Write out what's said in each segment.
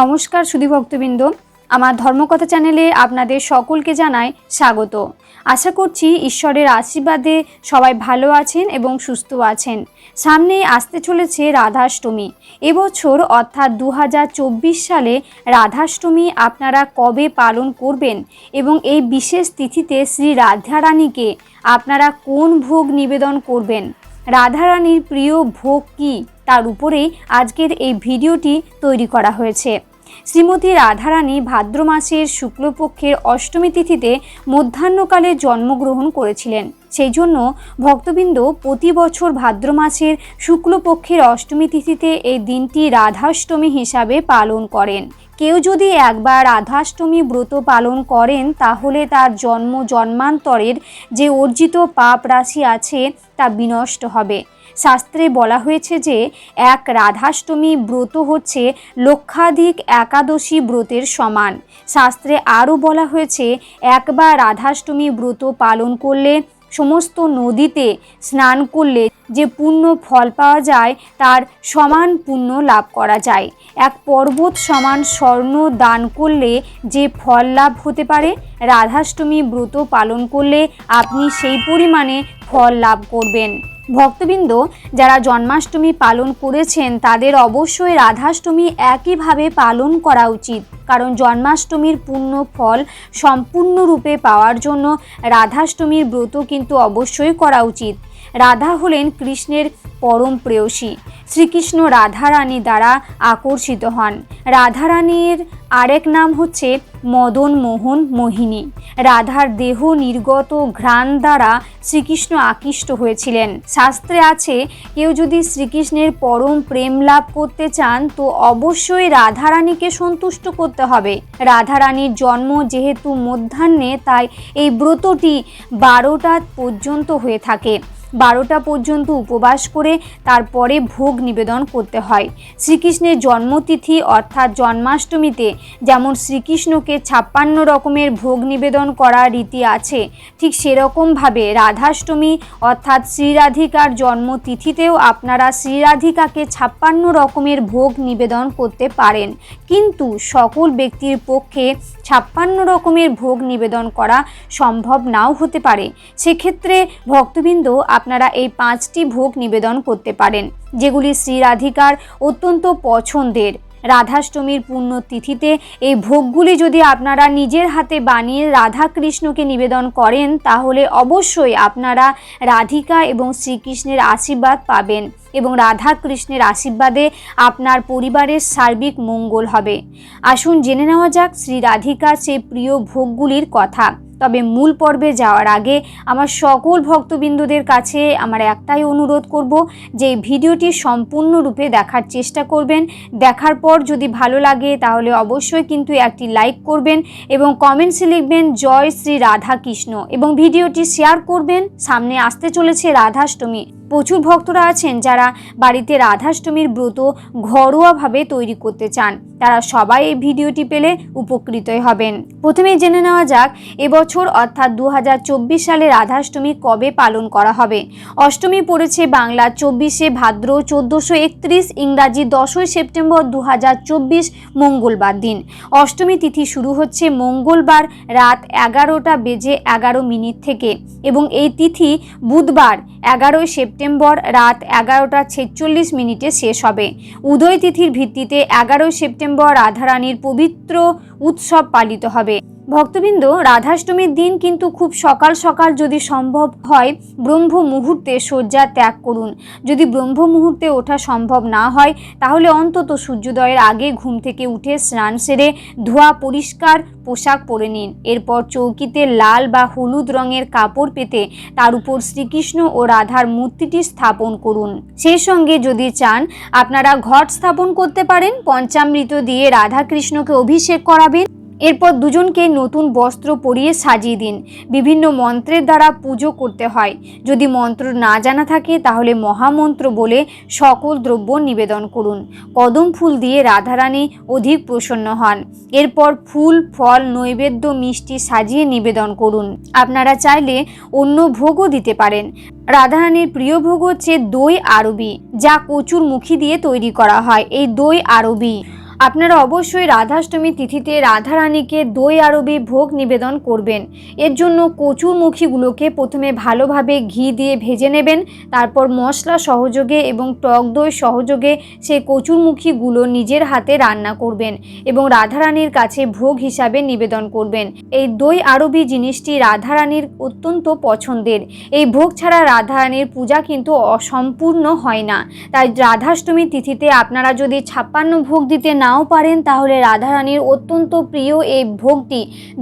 নমস্কার সুধী ভক্তবৃন্দ। আমার ধর্মকথা চ্যানেলে আপনাদের সকলকে জানাই স্বাগত। আশা করছি ঈশ্বরের আশীর্বাদে সবাই ভালো আছেন এবং সুস্থ আছেন। সামনেই আসতে চলেছে রাধাষ্টমী। এবছর অর্থাৎ দু হাজার চব্বিশ সালে রাধাষ্টমী আপনারা কবে পালন করবেন এবং এই বিশেষ তিথিতে শ্রী রাধারানীকে আপনারা কোন ভোগ নিবেদন করবেন? রাধারানীর প্রিয় ভোগ কী? তার উপরেই আজকের এই ভিডিওটি তৈরি করা হয়েছে। শ্রীমতী রাধারানী ভাদ্র মাসের শুক্লপক্ষের অষ্টমী তিথিতে মধ্যাহ্নকালে জন্মগ্রহণ করেছিলেন। সেই জন্য ভক্তবৃন্দ প্রতি বছর ভাদ্র মাসের শুক্লপক্ষের অষ্টমী তিথিতে এই দিনটি রাধাষ্টমী হিসাবে পালন করেন। কেউ যদি একবার রাধাষ্টমী ব্রত পালন করেন, তাহলে তার জন্ম জন্মান্তরের যে অর্জিত পাপ রাশি আছে, তা বিনষ্ট হবে। শাস্ত্রে বলা হয়েছে যে এক রাধাষ্টমী ব্রত হচ্ছে লক্ষাধিক একাদশী ব্রতের সমান। শাস্ত্রে আরও বলা হয়েছে, একবার রাধাষ্টমী ব্রত পালন করলে সমস্ত নদীতে স্নান করলে যে পুণ্য ফল পাওয়া যায়, তার সমান পুণ্য লাভ করা যায়। এক পর্বত সমান স্বর্ণ দান করলে যে ফল লাভ হতে পারে, রাধাষ্টমী ব্রত পালন করলে আপনি সেই পরিমাণে ফল লাভ করবেন। ভক্তবৃন্দ যারা জন্মাষ্টমী পালন করেছেন, তাদের অবশ্যই রাধাষ্টমী একইভাবে পালন করা উচিত। কারণ জন্মাষ্টমীর পূর্ণ ফল সম্পূর্ণরূপে পাওয়ার জন্য রাধাষ্টমীর ব্রত কিন্তু অবশ্যই করা উচিত। রাধা হলেন কৃষ্ণের পরম প্রেয়সী। শ্রীকৃষ্ণ রাধারানী দ্বারা আকর্ষিত হন। রাধারানীর আরেক নাম হচ্ছে মদন মোহন মোহিনী। রাধার দেহ নির্গত ঘ্রাণ দ্বারা শ্রীকৃষ্ণ আকৃষ্ট হয়েছিলেন। শাস্ত্রে আছে, কেউ যদি শ্রীকৃষ্ণের পরম প্রেম লাভ করতে চান, তো অবশ্যই রাধারানীকে সন্তুষ্ট করতে হবে। রাধারানীর জন্ম যেহেতু মধ্যাহ্নে, তাই এই ব্রতটি বারোটা পর্যন্ত হয়ে থাকে। বারোটা পর্যন্ত উপবাস করে তারপরে ভোগ নিবেদন করতে হয়। শ্রীকৃষ্ণের জন্মতিথি অর্থাৎ জন্মাষ্টমীতে যেমন শ্রীকৃষ্ণকে ছাপ্পান্ন রকমের ভোগ নিবেদন করার রীতি আছে, ঠিক সেরকমভাবে রাধাষ্টমী অর্থাৎ শ্রীরাধিকার জন্মতিথিতেও আপনারা শ্রীরাধিকাকে ছাপ্পান্ন রকমের ভোগ নিবেদন করতে পারেন। কিন্তু সকল ব্যক্তির পক্ষে ছাপ্পান্ন রকমের ভোগ নিবেদন করা সম্ভব নাও হতে পারে। সেক্ষেত্রে ভক্তবৃন্দ আপনারা এই পাঁচটি ভোগ নিবেদন করতে পারেন, যেগুলি শ্রী রাধিকার অত্যন্ত পছন্দের। রাধাষ্টমীর তিথিতে এই ভোগগুলি যদি আপনারা নিজের হাতে বানিয়ে রাধা কৃষ্ণকে নিবেদন করেন, তাহলে অবশ্যই আপনারা রাধিকা এবং শ্রীকৃষ্ণের আশীর্বাদ পাবেন এবং রাধা কৃষ্ণের আশীর্বাদে আপনার পরিবারের সার্বিক মঙ্গল হবে। আসুন জেনে নেওয়া যাক শ্রী রাধিকার সেই প্রিয় ভোগগুলির কথা। তবে মূল পর্বে যাওয়ার আগে আমার সকল ভক্তবিন্দুদের কাছে আমার একটাই অনুরোধ করব যে ভিডিওটি সম্পূর্ণরূপে দেখার চেষ্টা করবেন। দেখার পর যদি ভালো লাগে তাহলে অবশ্যই কিন্তু একটি লাইক করবেন এবং কমেন্টসে লিখবেন, জয় শ্রী রাধা কৃষ্ণ এবং ভিডিওটি শেয়ার করবেন, সামনে আসতে চলেছে রাধাষ্টমী। প্রচুর ভক্তরা আছেন যারা বাড়িতে রাধাষ্টমীর ব্রত ঘরোয়াভাবে তৈরি করতে চান। তারা সবাই এই ভিডিওটি পেলে উপকৃতই হবেন। প্রথমে জেনে নেওয়া যাক, এবছর অর্থাৎ দু হাজার চব্বিশ সালে রাধাষ্টমী কবে পালন করা হবে? অষ্টমী পড়েছে বাংলা, চব্বিশে ভাদ্র, চোদ্দোশো একত্রিশ ইংরাজি, দশই সেপ্টেম্বর দু হাজার চব্বিশ মঙ্গলবার দিন। অষ্টমী তিথি শুরু হচ্ছে মঙ্গলবার রাত এগারোটা বেজে এগারো মিনিট থেকে এবং এই তিথি বুধবার এগারোই সেপ্টেম্বর রাত এগারোটা ছেচল্লিশ মিনিটে শেষ হবে। উদয় তিথির ভিত্তিতে এগারোই সেপ্টেম্বর রাধারানীর পবিত্র উৎসব পালিত হবে। ভক্তবৃন্দ, রাধাষ্টমীর দিন কিন্তু খুব সকাল সকাল যদি সম্ভব হয়, ব্রহ্ম মুহূর্তে শয্যা ত্যাগ করুন। যদি ব্রহ্ম মুহূর্তে ওঠা সম্ভব না হয়, তাহলে অন্তত সূর্যোদয়ের আগে ঘুম থেকে উঠে স্নান সেরে ধোয়া পরিষ্কার পোশাক পরে নিন। এরপর চৌকিতে লাল বা হলুদ রঙের কাপড় পেতে তার উপর শ্রীকৃষ্ণ ও রাধার মূর্তিটি স্থাপন করুন। সেই সঙ্গে যদি চান, আপনারা ঘট স্থাপন করতে পারেন। পঞ্চামৃত দিয়ে রাধা কৃষ্ণকে অভিষেক করাবেন। এরপর দুজনকে নতুন বস্ত্র পরিয়ে সাজিয়ে দিন। বিভিন্ন মন্ত্রের দ্বারা পুজো করতে হয়। যদি মন্ত্র না জানা থাকে, তাহলে মহামন্ত্র বলে সকল দ্রব্য নিবেদন করুন। কদম ফুল দিয়ে রাধারানী অধিক প্রসন্ন হন। এরপর ফুল, ফল, নৈবেদ্য, মিষ্টি সাজিয়ে নিবেদন করুন। আপনারা চাইলে অন্য ভোগও দিতে পারেন। রাধারানীর প্রিয় ভোগ হচ্ছে দই আরবি, যা কচুর মুখী দিয়ে তৈরি করা হয়। এই দই আরবি আপনারা অবশ্যই রাধাষ্টমী তিথিতে রাধারানীকে দই আরবি ভোগ নিবেদন করবেন। এর জন্য কচুরমুখীগুলোকে প্রথমে ভালোভাবে ঘি দিয়ে ভেজে নেবেন, তারপর মশলা সহযোগে এবং টক দই সহযোগে সেই কচুরমুখীগুলো নিজের হাতে রান্না করবেন এবং রাধারানীর কাছে ভোগ হিসাবে নিবেদন করবেন। এই দই আরবি জিনিসটি রাধারানীর অত্যন্ত পছন্দের। এই ভোগ ছাড়া রাধারানীর পূজা কিন্তু অসম্পূর্ণ হয় না। তাই রাধাষ্টমী তিথিতে আপনারা যদি ছাপ্পান্ন ভোগ দিতে নাও পারেন, তাহলে রাধারানীর অত্যন্ত প্রিয় এই ভোগটি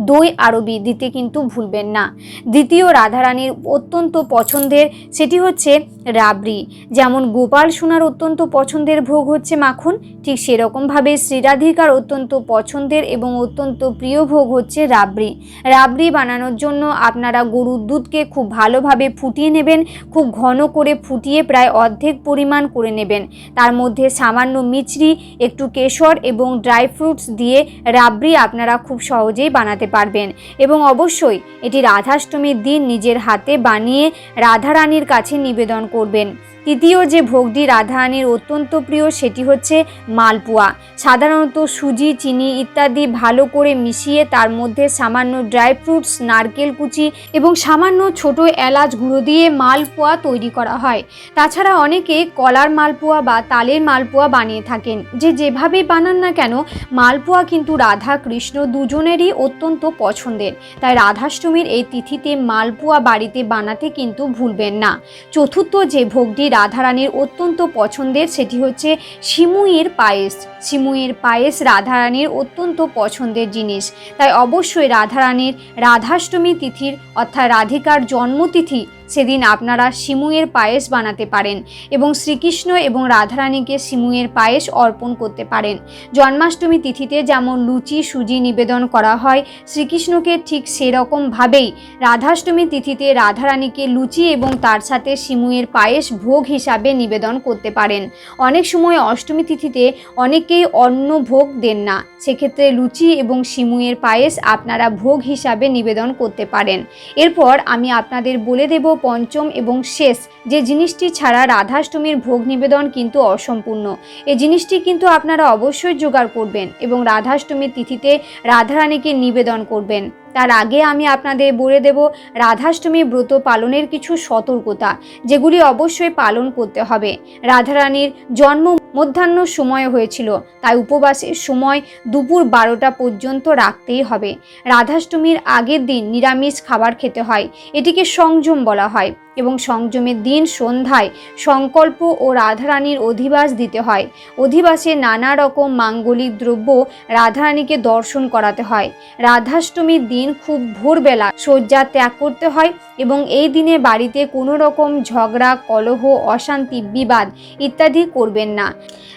দই আরবি দিতে কিন্তু ভুলবেন না। দ্বিতীয় রাধারানীর অত্যন্ত পছন্দের সেটি হচ্ছে রাবড়ি। যেমন গোপাল সোনার অত্যন্ত পছন্দের ভোগ হচ্ছে মাখন, ঠিক সেরকমভাবে শ্রীরাধিকার অত্যন্ত পছন্দের এবং অত্যন্ত প্রিয় ভোগ হচ্ছে রাবড়ি। রাবড়ি বানানোর জন্য আপনারা গরুর দুধকে খুব ভালোভাবে ফুটিয়ে নেবেন, খুব ঘন করে ফুটিয়ে প্রায় অর্ধেক পরিমাণ করে নেবেন। তার মধ্যে সামান্য মিচড়ি একটু কেশর এবং ড্রাই ফ্রুটস দিয়ে রাবড়ি আপনারা খুব সহজেই বানাতে পারবেন। এবং অবশ্যই এটি রাধাষ্টমীর দিন নিজের হাতে বানিয়ে রাধারানীর কাছে নিবেদন করবেন। তৃতীয় যে ভোগটি রাধারানীর অত্যন্ত প্রিয় সেটি হচ্ছে মালপোয়া। সাধারণত সুজি, চিনি ইত্যাদি ভালো করে মিশিয়ে তার মধ্যে সামান্য ড্রাই ফ্রুটস, নারকেল কুচি এবং সামান্য ছোট এলাচ গুঁড়ো দিয়ে মালপোয়া তৈরি করা হয়। তাছাড়া অনেকে কলার মালপোয়া বা তালের মালপোয়া বানিয়ে থাকেন। যে যেভাবেই বানান না কেন, মালপোয়া কিন্তু রাধা কৃষ্ণ দুজনেরই অত্যন্ত পছন্দের। তাই রাধাষ্টমীর এই তিথিতে মালপোয়া বাড়িতে বানাতে কিন্তু ভুলবেন না। চতুর্থ যে ভোগটি রাধারানীর অত্যন্ত পছন্দের সেটি হচ্ছে শিমুইয়ের পায়েস। শিমুইয়ের পায়েস রাধারানীর অত্যন্ত পছন্দের জিনিস। তাই অবশ্যই রাধারানীর রাধাষ্টমী তিথির অর্থাৎ রাধিকার জন্মতিথি সেদিন আপনারা সিমুয়ের পায়েস বানাতে পারেন এবং শ্রীকৃষ্ণ এবং রাধারানীকে সিমুয়ের পায়েস অর্পণ করতে পারেন। জন্মাষ্টমী তিথিতে যেমন লুচি, সুজি নিবেদন করা হয়, শ্রীকৃষ্ণকে ঠিক সেরকমভাবেই রাধাষ্টমী তিথিতে রাধারানীকে লুচি এবং তার সাথে সিমুয়ের পায়েস ভোগ হিসাবে নিবেদন করতে পারেন। অনেক সময় অষ্টমী তিথিতে অনেকেই অন্ন ভোগ দেন না। সেক্ষেত্রে লুচি এবং সিমুয়ের পায়েস আপনারা ভোগ হিসাবে নিবেদন করতে পারেন। এরপর আমি আপনাদের বলে দেব পঞ্চম এবং শেষ। যে জিনিসটি ছাড়া রাধাষ্টমীর ভোগ নিবেদন কিন্তু অসম্পূর্ণ। এ জিনিসটি কিন্তু আপনারা অবশ্যই জোগাড় করবেন এবং রাধাষ্টমীর তিথিতে রাধারানীকে নিবেদন করবেন। তার আগে আমি আপনাদের বলে দেব, রাধাষ্টমী ব্রত পালনের কিছু সতর্কতা, যেগুলি অবশ্যই পালন করতে হবে। রাধারানীর জন্ম মধ্যাহ্ন সময় হয়েছিল। তাই উপবাসের সময় দুপুর বারোটা পর্যন্ত রাখতেই হবে। রাধাষ্টমীর আগের দিন নিরামিষ খাবার খেতে হয়। এটিকে সংযম বলা হয়। এবং সংযমের দিন সন্ধ্যায় সংকল্প ও রাধারানীর অধিবাস দিতে হয়। অধিবাসে নানা রকম মাঙ্গলিক দ্রব্য রাধারানীকে দর্শন করাতে হয়। রাধাষ্টমীর দিন খুব ভোরবেলা শয্যা ত্যাগ করতে হয় এবং এই দিনে বাড়িতে কোনো রকম ঝগড়া, কলহ, অশান্তি, বিবাদ ইত্যাদি করবেন না।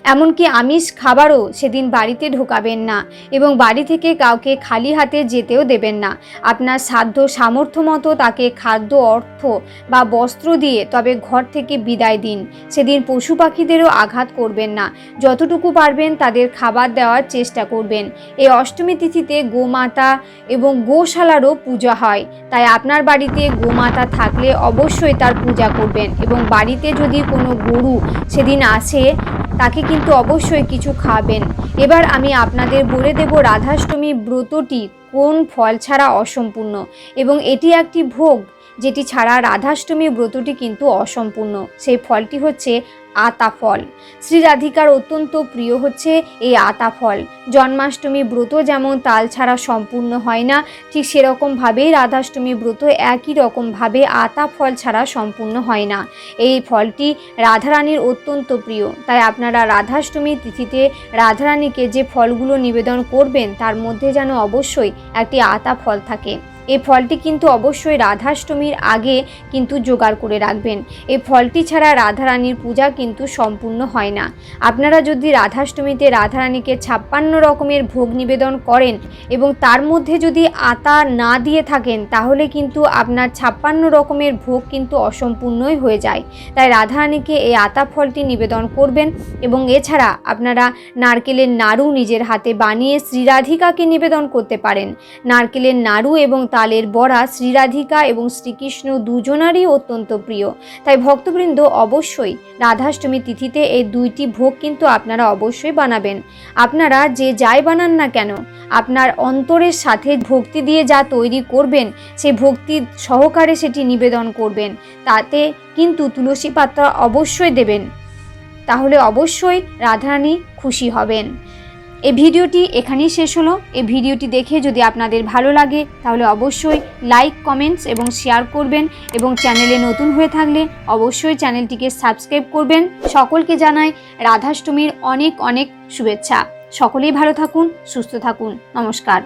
এমনকি আমিষ খাবারও সেদিন বাড়িতে ঢোকাবেন না এবং বাড়ি থেকে কাউকে খালি হাতে যেতেও দেবেন না। আপনার সাধ্য সামর্থ্য মতো তাকে খাদ্য, অর্থ বা বস্ত্র দিয়ে তবে ঘর থেকে বিদায় দিন। সেদিন পশু পাখিদেরও আঘাত করবেন না। যতটুকু পারবেন তাদের খাবার দেওয়ার চেষ্টা করবেন। এই অষ্টমী তিথিতে গোমাতা এবং গোশালারও পূজা হয়। তাই আপনার বাড়িতে গোমাতা থাকলে অবশ্যই তার পূজা করবেন এবং বাড়িতে যদি কোনো গরু সেদিন আসে, তাকে কিন্তু অবশ্যই কিছু খাবেন। এবার আমি আপনাদের বলে দেব রাধাষ্টমী ব্রতটি কোন ফল ছাড়া অসম্পূর্ণ। এবং এটি একটি ভোগ যেটি ছাড়া রাধাষ্টমী ব্রতটি কিন্তু অসম্পূর্ণ। সেই ফলটি হচ্ছে আতা ফল। শ্রী রাধিকার অত্যন্ত প্রিয় হচ্ছে এই আতা ফল। জন্মাষ্টমী ব্রত যেমন তাল ছাড়া সম্পূর্ণ হয় না, ঠিক সেরকমভাবেই রাধাষ্টমী ব্রত একই রকমভাবে আতা ফল ছাড়া সম্পূর্ণ হয় না। এই ফলটি রাধারানীর অত্যন্ত প্রিয়। তাই আপনারা রাধাষ্টমী তিথিতে রাধারানীকে যে ফলগুলো নিবেদন করবেন, তার মধ্যে যেন অবশ্যই একটি আতা ফল থাকে। এই ফলটি কিন্তু অবশ্যই রাধাষ্টমীর আগে কিন্তু জোগাড় করে রাখবেন। এই ফলটি ছাড়া রাধারানীর পূজা কিন্তু সম্পূর্ণ হয় না। আপনারা যদি রাধাষ্টমীতে রাধারানীকে ছাপ্পান্ন রকমের ভোগ নিবেদন করেন এবং তার মধ্যে যদি আতা না দিয়ে থাকেন, তাহলে কিন্তু আপনার ছাপ্পান্ন রকমের ভোগ কিন্তু অসম্পূর্ণই হয়ে যায়। তাই রাধারানীকে এই আতা ফলটি নিবেদন করবেন এবং এছাড়া আপনারা নারকেলের নাড়ু নিজের হাতে বানিয়ে শ্রীরাধিকাকে নিবেদন করতে পারেন। নারকেলের নাড়ু এবং তালের বড়া শ্রীরাধিকা এবং শ্রীকৃষ্ণ দুজনারই অত্যন্ত প্রিয়। তাই ভক্তবৃন্দ অবশ্যই রাধাষ্টমী তিথিতে এই দুইটি ভোগ কিন্তু আপনারা অবশ্যই বানাবেন। আপনারা যে যাই বানান না কেন, আপনার অন্তরের সাথে ভক্তি দিয়ে যা তৈরি করবেন, সে ভক্তি সহকারে সেটি নিবেদন করবেন। তাতে কিন্তু তুলসী পাতা অবশ্যই দেবেন। তাহলে অবশ্যই রাধারানী খুশি হবেন। এই ভিডিওটি এখানেই শেষ হলো। এই ভিডিওটি দেখে যদি আপনাদের ভালো লাগে, তাহলে অবশ্যই লাইক, কমেন্টস এবং শেয়ার করবেন এবং চ্যানেলে নতুন হয়ে থাকলে অবশ্যই চ্যানেলটিকে সাবস্ক্রাইব করবেন। সকলকে জানাই রাধাষ্টমীর অনেক অনেক শুভেচ্ছা। সকলেই ভালো থাকুন, সুস্থ থাকুন। নমস্কার।